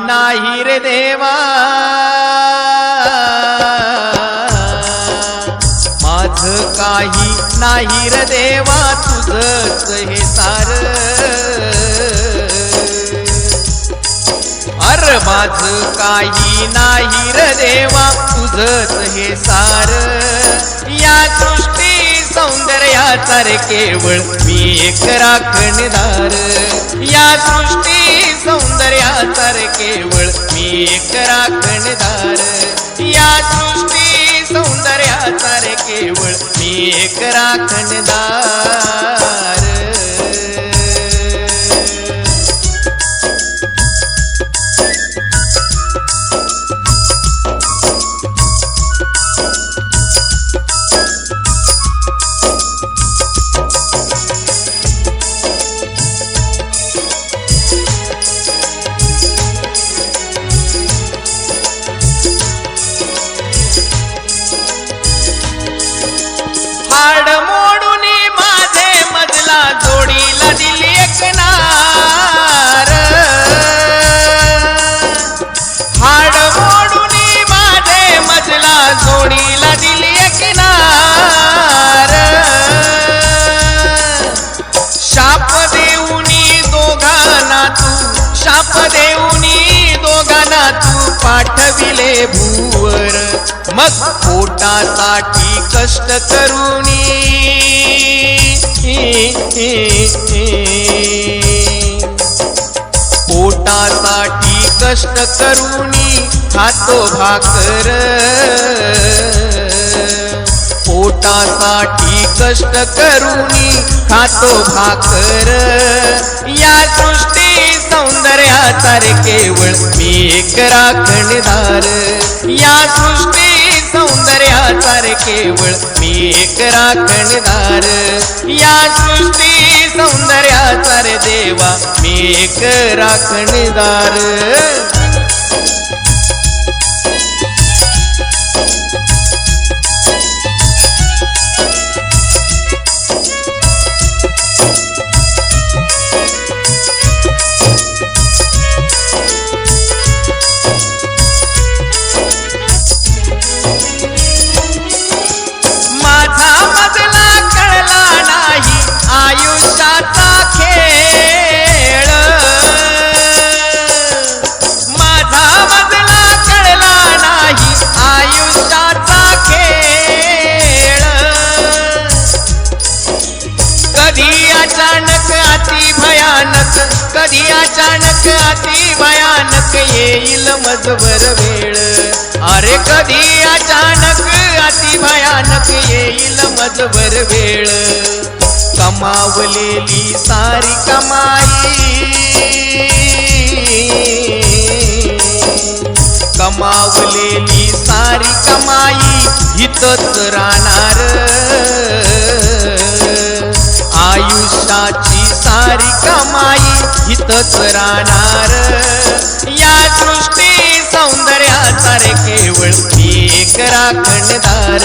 नाही रे देवा. माझ काही नाही रे देवा तुझच हे सार. अर माझ काही नाही रे देवा तुझच हे सार. या सृष्टी सौंदर्याचा रे केवळ मी एक राखणदार. या सृष्टी सौंदर्याचा रे केवळ मी एक राखणदार. या सृष्टी सौंदर्याचा रे केवळ मी एक राखणदार. साप देऊनी दोघांना तू पाठविले भूवर. मग पोटासाठी कष्ट करुणी पोटासाठी कष्ट करुणी खातो भाकर. पोटासाठी कष्ट करुणी खातो भाकर. या सृष्टी सौंदर्य रे केवळ मी एक राखणदार. या सृष्टी सौंदर्याचा रे केवळ मी एक राखणदार. या सृष्टी सौंदर्याचा रे देवा मी एक राखणदार. भयानक अचानक अति भयानक येईल मजवर वेळ. अरे कधी अचानक अति भयानक येईल मजवर वेळ. कमावलेली सारी कमाई. कमावलेली सारी कमाई इथंच राहणार. आयुष्याची सारी कमाई हितच राहणार. या सृष्टी सौंदर्याचा रे केवळ एक राखणदार.